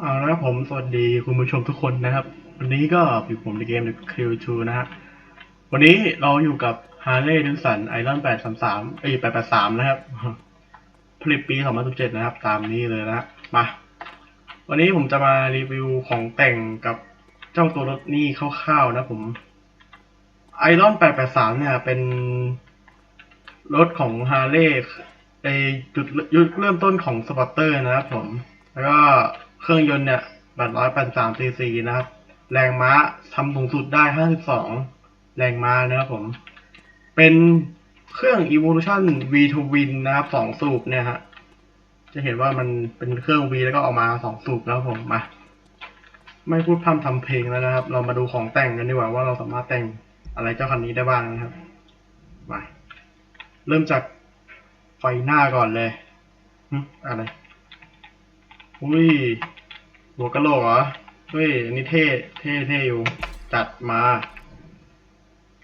เอาละครับผมสวัสดีคุณผู้ชมทุกคนนะครับ วันนี้ก็อยู่ผมในเกม The Crew 2นะฮะวันนี้เราอยู่กับ Harley Davidson Iron 833เอ้ย883 นะครับ ผลิตปี 2017 นะครับ ตามนี้เลยนะมา วันนี้ผมจะมารีวิวของแต่งกับเจ้าตัวรถนี่คร่าวๆนะผม Iron 883 เนี่ย เป็นรถของ Harley ไอจุดยุดเริ่มต้นของสปอร์เตอร์นะครับผม แล้วก็ เครื่องยนต์เนี่ย883 cc นะครับ แรงม้าทำสูงสุดได้52แรงม้านะครับผม เป็นเครื่อง Evolution V2 Win นะครับ2สูบเนี่ยฮะ จะเห็นว่ามันเป็นเครื่อง V แล้วก็ออกมา2สูบนะครับผมมา ไม่พูดพร่ำทำเพลงแล้วนะครับ เรามาดูของแต่งกันดีกว่าว่าเราสามารถแต่งอะไรเจ้าคันนี้ได้บ้างนะครับ มา เริ่มจากไฟหน้าก่อนเลยอะไร อุ้ยหัวกะโหลกเหรอเฮ้ยอันนี้เท่เท่เท่อยู่ จัดมา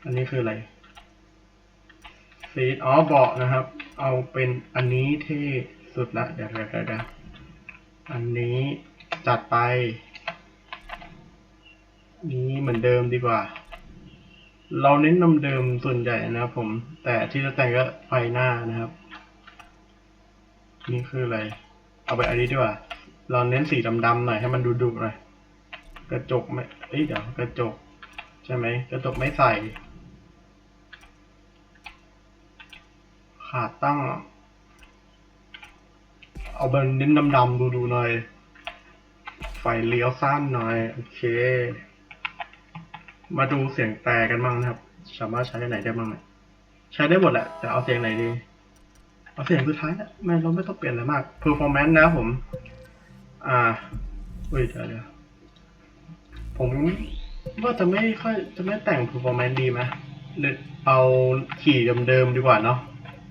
อันนี้คืออะไรซีดอ๋อเบาะนะครับ เอาเป็นอันนี้เท่สุดละเดี๋ยวเดี๋ยวเดี๋ยวเดี๋ยวอันนี้จัดไป นี้เหมือนเดิมดีกว่า เราเน้นนำเดิมส่วนใหญ่นะครับผม แต่ที่จะแต่งก็ไฟหน้านะครับ นี่คืออะไร เอาไปอันนี้ดีกว่า เราเน้นสีดำๆหน่อยให้มันดูดุหน่อยกระจกไม่เอ้ยเดี๋ยวกระจก ใช่ไหมกระจกไม่ใส่ ขาตั้ง เอาเป็นเน้นดำๆดูๆหน่อย ไฟเลี้ยวสั้นหน่อย โอเค มาดูเสียงแตรกันบ้างนะครับ สามารถใช้ได้ไหนได้บ้างเนี่ยใช้ได้หมดแหละแต่เอาเสียงไหนดี เอาเสียงสุดท้ายนะไม่เราไม่ต้องเปลี่ยนอะไรมาก performance นะผม อ่าเฮ้ยเดี๋ยวเดี๋ยวผมว่าจะไม่ค่อยจะไม่แต่ง performance ดีไหมหรือเอาขี่เดิมๆดีกว่าเนาะ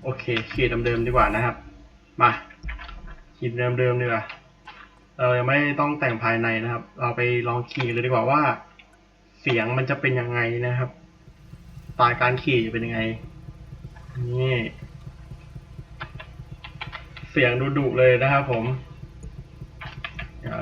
โอเค ขี่เดิมๆดีกว่านะครับ มาขี่เดิมๆดีกว่าเรายังไม่ต้องแต่งภายในนะครับ เราไปลองขี่เลยดีกว่าว่า เสียงมันจะเป็นยังไงนะครับตล์การขี่จะเป็นยังไง นี่ เสียงดุดุๆเลยนะครับผม เดี๋ยว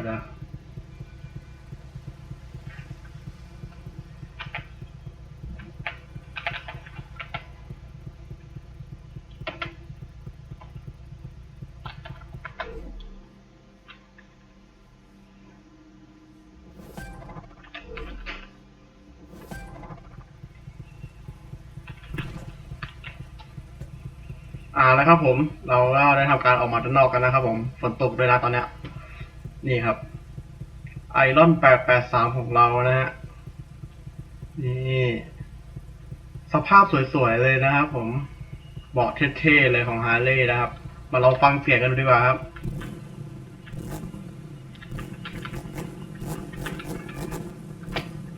อ่าแล้วครับผม เราก็ได้ทำการออกมาด้านนอกกันนะครับผม ฝนตกด้วยนะตอนเนี้ย นี่ครับไอรอนแปดแปดสามของเรานะฮะนี่สภาพสวยๆเลยนะครับผมเบาะเท่ๆเลยของฮาร์เลย์นะครับ มาลองฟังเสียงกันดูดีกว่าครับ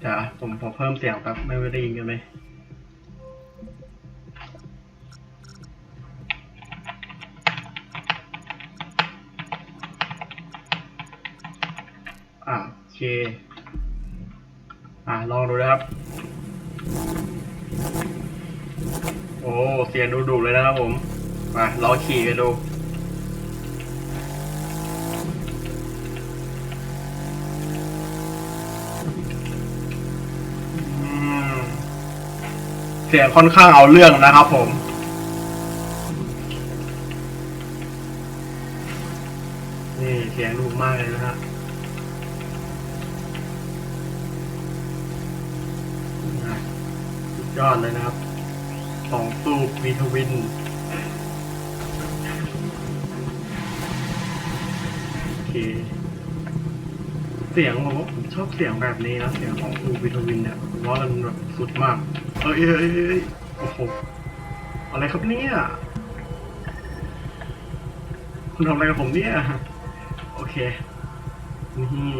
เดี๋ยวผมขอเพิ่มเสียงแป๊บไม่ได้ยินกันไหม อ่าโอเค อ่าลองดูนะครับ โอ้เสียงดูดุเลยนะครับผมมาลองขี่กันดูเสียงค่อนข้างเอาเรื่องนะครับผมนี่เสียงดุมากเลยนะฮะนะ ยอดเลยนะครับสองสูบวีทวินโอเคเสียงผมผมชอบเสียงแบบนี้นะ เสียงของสูบวีทวินเนี่ยผมว่ามันแบบสุดมาก เอ้ยเอ้ยเอ้ยโอ้โห อะไรครับเนี่ย คุณทำอะไรกับผมเนี่ย โอเค นี่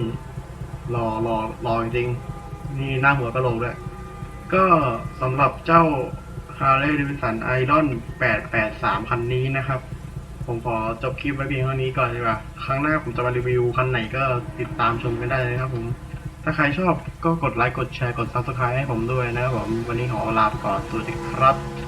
รอรอรอจริง นี่หน้าหัวกะโหลกด้วย ก็สำหรับเจ้า Harley Davidson Iron 883 คันนี้นะครับ ผมขอจบคลิปไว้เพียงเท่านี้ก่อนดีกว่า ครั้งหน้าผมจะมารีวิวคันไหนก็ติดตามชมกันได้เลยครับผม ถ้าใครชอบก็กดไลค์ กดแชร์ กด Subscribe ให้ผมด้วยนะครับผม วันนี้ขอลาไปก่อน สวัสดีครับ